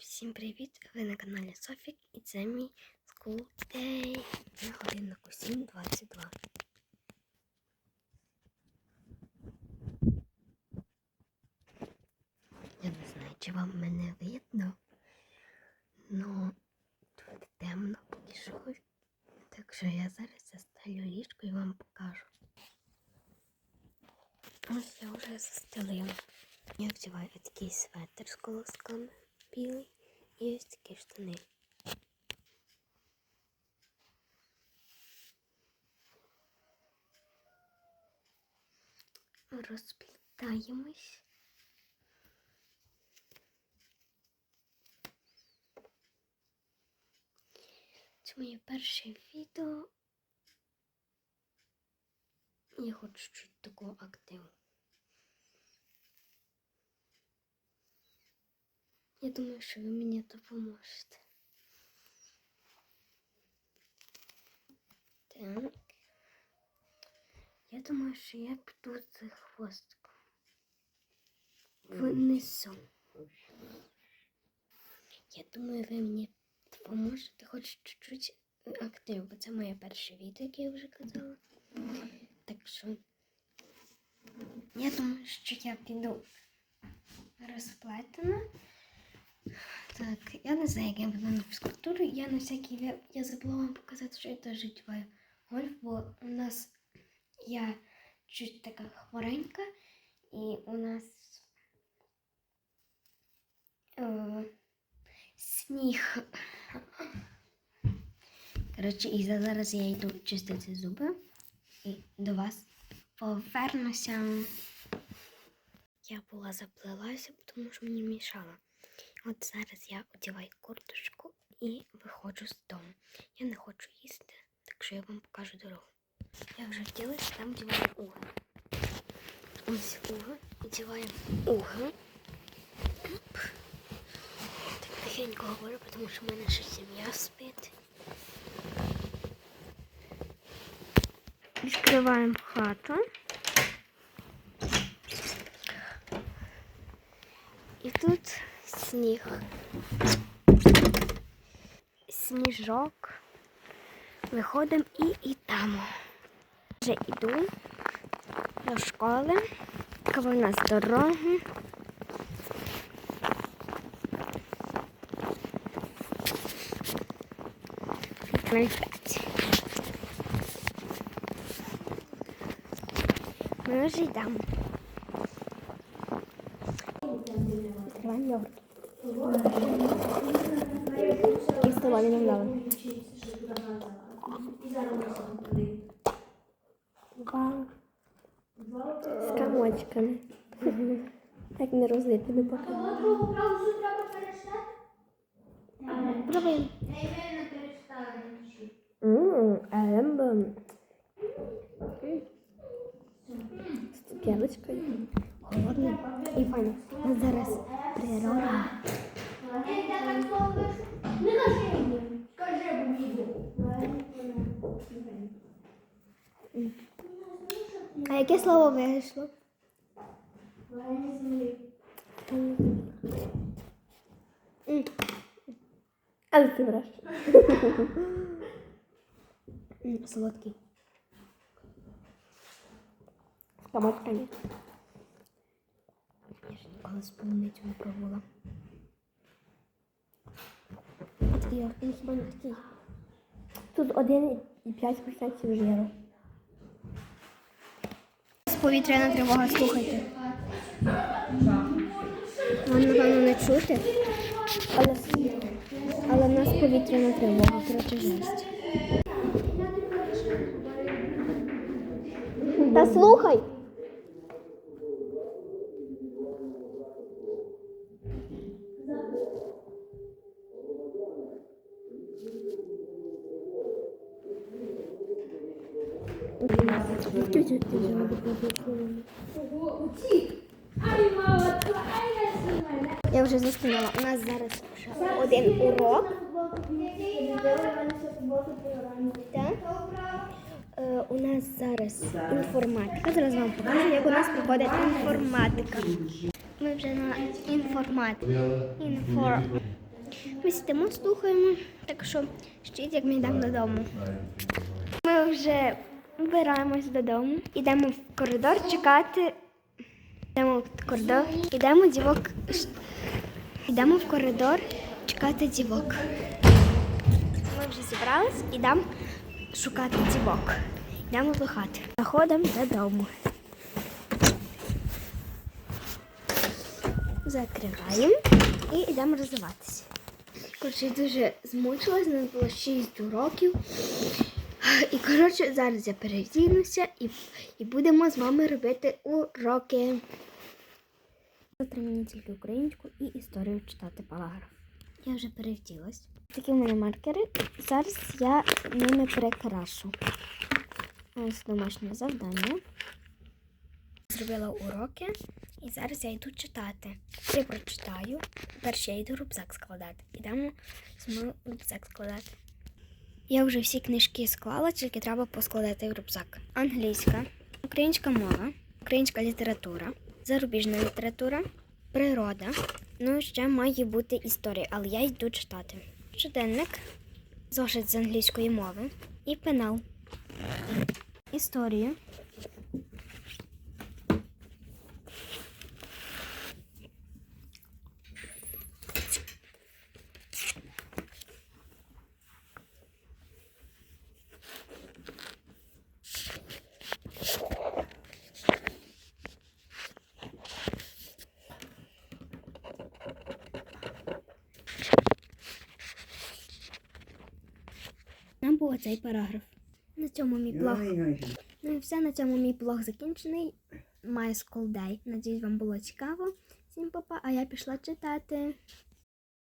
Всім привіт! Ви на каналі Софік і це мій School Day на годиннику 7.22. Я не знаю, чи вам мене видно, но тут темно що. Так що я зараз застелю ліжко і вам покажу. Ось я вже застелила. Я вдіваю такий светр з колосками білий і ось такі штани. Розплітаємось. Це моє перше відео. Я хочу чуть такого активу. Я думаю, що ви мені допоможете. Так. Я думаю, що я піду за хвостиком. Внизу. Я думаю, ви мені допоможете хоч чуть-чуть актив, бо це моє перше відео, яке я вже казала. Так що я думаю, що я піду розплетена. Так, я не знаю, як я буду на фізкультуру. Я на всякий ве- я забула вам показати, що я теж вдіваю гольф, бо у нас я чуть така хворенька, і у нас е, сніг. Коротше, і зараз я йду чистити зуби і до вас повернуся. Я була заплелася, тому що мені мішала. От зараз я одягаю курточку і виходжу з дому. Я не хочу їсти, так що я вам покажу дорогу. Я вже вділася, там вдіваю уги. Ось уги, одягаю уги. Так тихенько говорю, тому що в мене ще сім'я спить. Відкриваємо хату. І тут сніг. Сніжок. Виходимо і йдемо. Вже йду до школи. Така в нас дорога. Ми вже йдемо. Відкриваємо йогурт. І столові нам дали. Вау. З комочками. Так не розлити не поки. Пробуємо. Ммм, ембо. З цукерочкою. Холодно. І файно. Зараз природа. Ей, де так слово вийшло? Не кажи мені. Скажи, бо відео. А яке слово вийшло? Але ти враж. Солодкий. З комочками. Я ж ніколи полуницю не пробувала. А такий, він хіба не такий. Тут 1,5% жиру. Повітряна тривога, слухайте. Вам, напевно, не чути. Але, але в нас повітряна тривога, коротше, жесть. Та слухай. Я вже заснула. У нас зараз ще один урок. Е, у нас зараз інформатика. Зараз вам покажу, як у нас проходить інформатика. Ми вже на інформатиці. Інформатика. Ми сидимо, слухаємо, так що щить, як ми йдемо додому. Ми вже вбираємось додому, йдемо в коридор чекати. Йдемо в коридор, йдемо дівок. Йдемо в коридор чекати дівок. Ми вже зібрались, йдемо шукати дівок. Йдемо до хати. Заходимо додому. Закриваємо і йдемо розвиватися. Коротше, дуже змучилась, нас було 6 уроків. І коротше, зараз я перевдінуся і, і будемо з мамою робити уроки. Завтра тільки українську і історію читати параграф. Я вже перевділась. Такі в мене маркери. Зараз я ними перекрашу. Ось домашнє завдання. Зробила уроки і зараз я йду читати. Я прочитаю. Перше я йду рюкзак складати. Ідемо з рюкзак складати. Я вже всі книжки склала, тільки треба поскладати в рюкзак. Англійська, українська мова, українська література, зарубіжна література, природа. Ну, ще має бути історія, але я йду читати. Щоденник, зошит з англійської мови і пенал. Історія. Нам був цей параграф. На цьому мій блог. Ну і все, на цьому мій блог закінчений. My School Day. Надіюсь, вам було цікаво. Всім па-па, а я пішла читати.